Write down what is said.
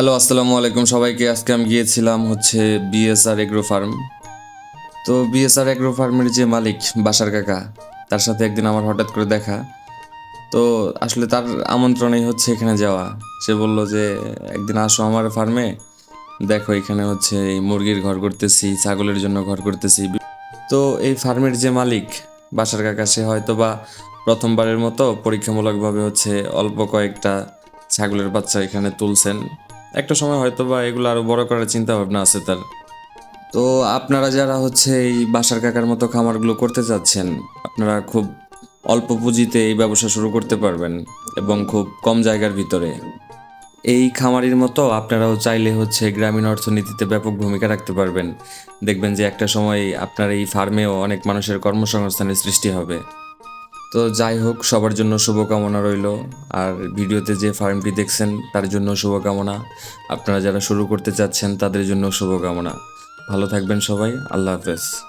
Hello, আসসালামু আলাইকুম। সবাইকে আজকে আমি গিয়েছিলাম হচ্ছে বিএসআর এগ্রো ফার্ম তো বিএসআর এগ্রো ফার্মের যে মালিক বাসার কাকা, তার সাথে একদিন আমার হঠাৎ করে দেখা। তো আসলে তার আমন্ত্রণেই হচ্ছে এখানে যাওয়া। সে বলল যে, একদিন আসো আমার ফার্মে দেখো এখানে হচ্ছে এই মুরগির ঘর করতেছি, ছাগলের জন্য ঘর করতেছি। তো এই ফার্মের যে মালিক বাসার কাকা, সে হয়তো বা প্রথমবারের মতো পরীক্ষামূলকভাবে হচ্ছে অল্প কয়েকটা ছাগলের বাচ্চা এখানে তুলছেন। একটা সময় হয়তো বা এগুলো আরও বড় করার চিন্তা ভাবনা আছে তার। তো আপনারা যারা হচ্ছে এই বাসার কাকার মতো খামারগুলো করতে চাচ্ছেন, আপনারা খুব অল্প পুঁজিতে এই ব্যবসা শুরু করতে পারবেন এবং খুব কম জায়গার ভিতরে। এই খামারির মতো আপনারাও চাইলে হচ্ছে গ্রামীণ অর্থনীতিতে ব্যাপক ভূমিকা রাখতে পারবেন। দেখবেন যে একটা সময় আপনার এই ফার্মেও অনেক মানুষের কর্মসংস্থানের সৃষ্টি হবে। তো যাই হোক, সবার জন্য শুভকামনা রইল। আর ভিডিওতে যে ফার্মটি দেখছেন, তার জন্য শুভকামনা। আপনারা যারা শুরু করতে চাচ্ছেন, তাদের জন্য শুভকামনা। ভালো থাকবেন সবাই, আল্লাহ হাফেজ।